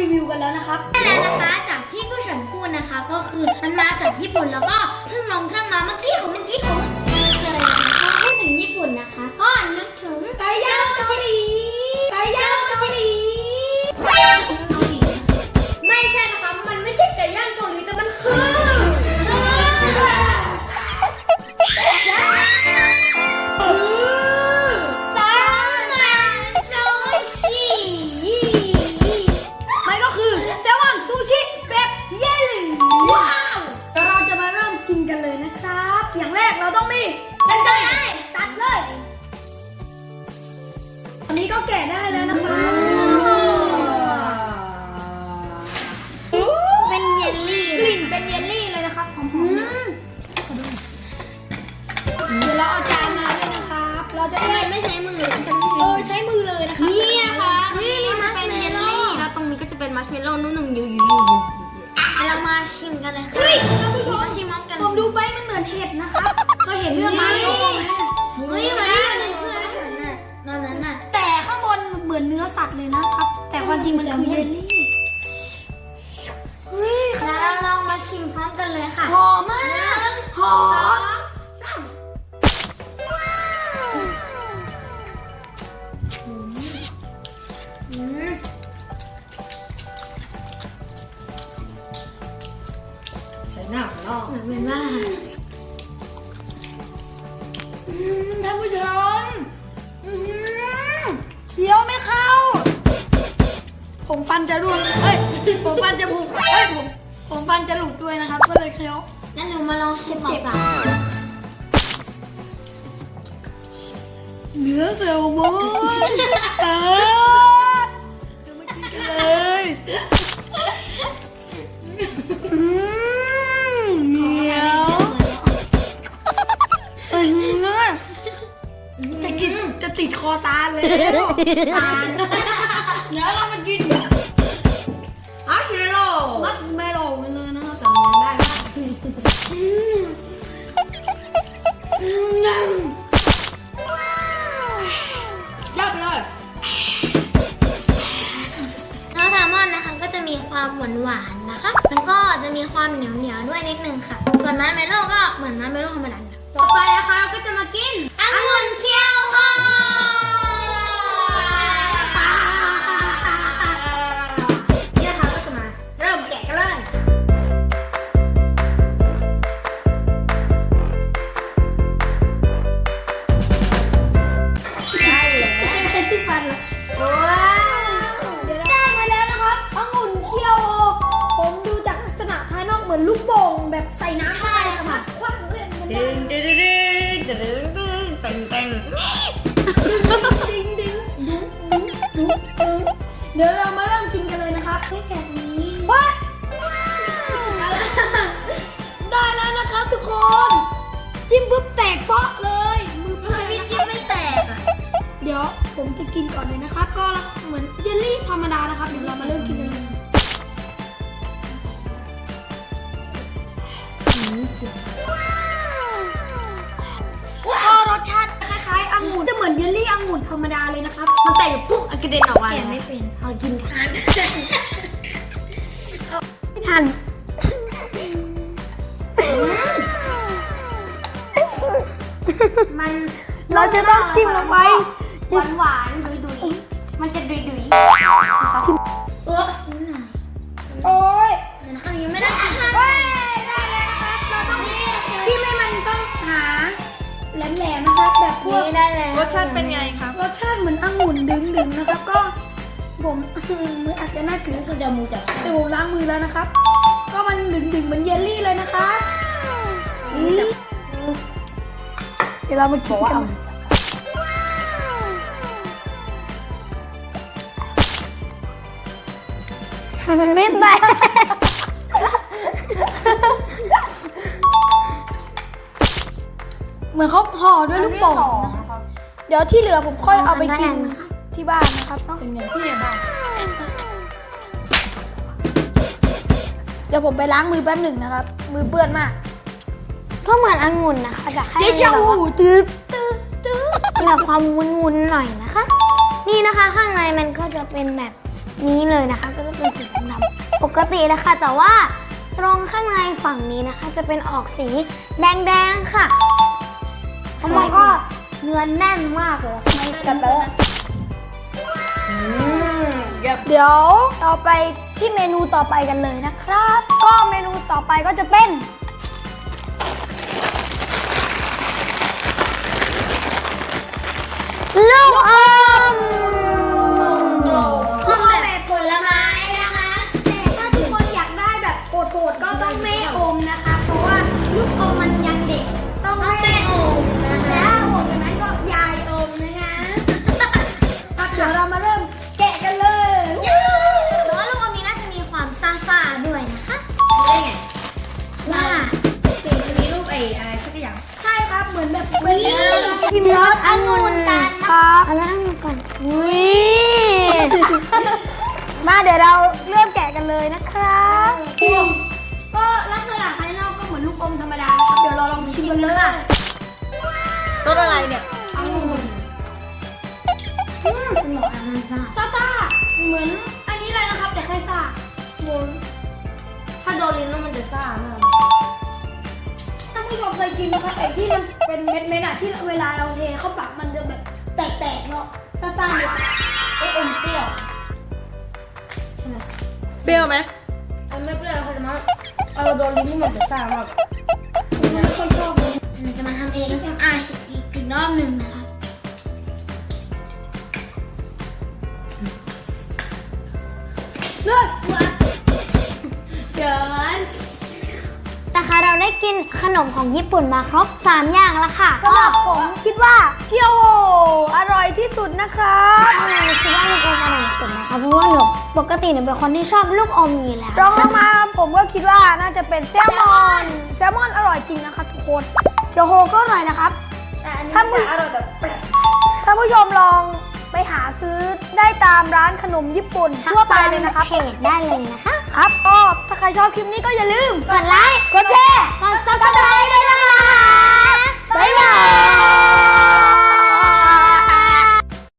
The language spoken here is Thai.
กันแล้วนะครับแล้วนะคะจากที่ผู้เฉินพูดนะคะ ก็คือมันมาจากญี่ปุ่นแล้วก็เพิ่งลงเครื่องมาเมื่อกี้ของเมื่อกี้ของเมื่อกี้เลยพอพูดถึงญี่ปุ่นนะคะ ก็นึกถึงไก่ย่างเกาหลี แกะได้แล้วนะคะเป็นเยลลี่กลิ่นเป็นเยลลี่เลยนะครับหอมๆนะเดี๋ยวเราเอาจานมาด้วยนะครับ เราจะทำไมได้ไม่ใช้มือเออใช้มือเลยนะคะนี่นะคะตรงนี่นี้มัจะสเป็นเมเยลลโล่ลี่แล้วตรงนี้ก็จะเป็นมัชเมลโล่นุ่มๆยูยูยูยูเรามาชิมกันเลยค่ะเฮ้ยท่านผู้ชมมาชิมพร้อมกันผมดูไปมันเหมือนเห็ดนะครับเคยเห็นเรื่องมาโลไหม ผมฟันจะร่วงเอ้ย ผมฟันจะผุเอ้ย ผม ผมฟันจะหลุดด้วยนะครับ ก็เลยเคี้ยวงั้นหนูมาลองชิมเปล่าเนื้อแซลมอนเออเดี๋ยวมากินกันเลยอืมเหนียวเออจะกินจะติดคอตาเลยตาลเดี๋ยวเรามากิน ยอดไปเลยเนื้อแซลมอนนะคะก็จะมีความหวานหวานๆนะคะ แล้วก็จะมีความเหนียวเหนียวๆด้วยนิดนึงค่ะ ส่วนมันเมลโล่ก็เหมือนมันเมลโล่ธรรมดาเนี่ยต่อไปนะคะเราก็จะมากินองุ่นเคี้ยวค่ะ เลยนะครับไม่แกะตรงนี้ว้าได้แล้วนะครับทุกคน จิ้มปุ๊บแตกเปาะเลย มือพลาดพี่จิ้มไม่แตกอะเดี๋ยวผมจะกินก่อนเลยนะครับ ก็เหมือนเยลลี่ธรรมดานะครับ เดี๋ยวเรามาเริ่มกินกันเลยก็รสชาติคล้ายๆองุ่นจะเหมือนเยลลี่องุ่นธรรมดาเลยนะครับ มันแตกปุ๊บกระเด็นออกมาแกะเลยไม่นะเป็นเอากินค่ะ ทันมันเราจะต้องจิ้มลงไปหวานหวานดุยดุยๆมันจะดุยดุยเออโอ้ยเดี๋ยวนะคะยังไม่ได้กินเฮ้ยได้แล้วนะครับเราต้องที่ไม่มันต้องหาแหลมๆนะครับแบบพวกนี่ได้แล้วรสชาติเป็นไงครับรสชาติเหมือนองุ่นดึงๆนะครับก็ ผมมืออาจจะน่าเกลียดสุดยามูจับแต่ผมล้างมือแล้วนะครับ ก็มันดึงๆเหมือนเยลลี่เลยนะคะนี่เดี๋ยวเรามากินกันมันไม่แตกเหมือนเขาห่อด้วยลูกโป่งนะครับเดี๋ยวที่เหลือผมค่อยเอาไปกิน ที่บ้านนะครับเนาะเป็นไงที่ไหนบ้างเดี๋ยวผมไปล้างมือแป๊บหนึ่งนะครับ มือเปื้อนมากก็เหมือนองุ่นนะคะแต่ให้เดชาวูตึ๊ดตึ๊ดตึ๊ดมีแบบความวุ้นๆหน่อยนะคะ นี่นะคะข้างในมันก็จะเป็นแบบนี้เลยนะคะ ก็จะเป็นสีดำๆปกตินะคะแต่ว่าตรงข้างในฝั่งนี้นะคะ จะเป็นออกสีแดงๆค่ะแล้วมันก็เนื้อแน่นมากเลยกับแล้ เดี๋ยวเราไปที่เมนูต่อไปกันเลยนะครับ ก็เมนูต่อไปก็จะเป็นลูกอม องุ่นกันครับเอาละองุ่นก่อนวิมาเดี๋ยวเราเริ่มแกะกันเลยนะครับก็ลักษณะภายนอกก็เหมือนลูกอมธรรมดาครับเดี๋ยวเราลองชิมกันเลยรสอะไรเนี่ยองุ่นคุณบอกว่ามันซ่าซ่าซ่าๆเหมือนอันนี้เลยนะครับแต่แค่ซ่าหมุนถ้าโดนลิ้นแล้วมันจะซ่ามากท่าน ผู้ชมเคยกินไหมครับไอ้ที่มันเป็นเม็ดเม็ดๆอะที่เวลาเราเทเข้าปากมันจะแบบแตกๆเนาะซ่าซ่าๆเลยไอ้อมเปรี้ยวเปรี้ยวไหมมันไม่เปรี้ยวนะคะแต่มันเอาโดนลิ้นนี่มันจะซ่ามากมันไม่ค่อยชอบเลยเราจะมาทำเองแล้วอะอีกอีกรอบหนึ่งนะคะเลือด ได้กินขนมของญี่ปุ่นมาครบ 3 อย่างแล้วค่ะสำหรับผมคิดว่าเกี๊ยวโหอร่อยที่สุดนะครับก็คิดว่าลูกอมอร่อยสุดนะคะเพราะว่าหนูปกติหนูเป็นคนที่ชอบลูกอมอยู่แล้วรองลงมาผมก็คิดว่าน่าจะเป็นแซลมอนแซลมอนอร่อยจริงนะครับทุกคนเกี๊ยวโฮก็อร่อยนะครับแต่อันนี้ถ้ามึงจะอร่อยแบบแปลกท่านผู้ชมลองไปหาซื้อได้ตามร้านขนมญี่ปุ่นทั่วไปเลยนะครับเพจได้เลยนะคะ ครับก็ถ้า ใครชอบคลิปนี้ก็อย่าลืม กดไลค์ กดแชร์ กด subscribe ด้วยนะคะ บ๊ายบาย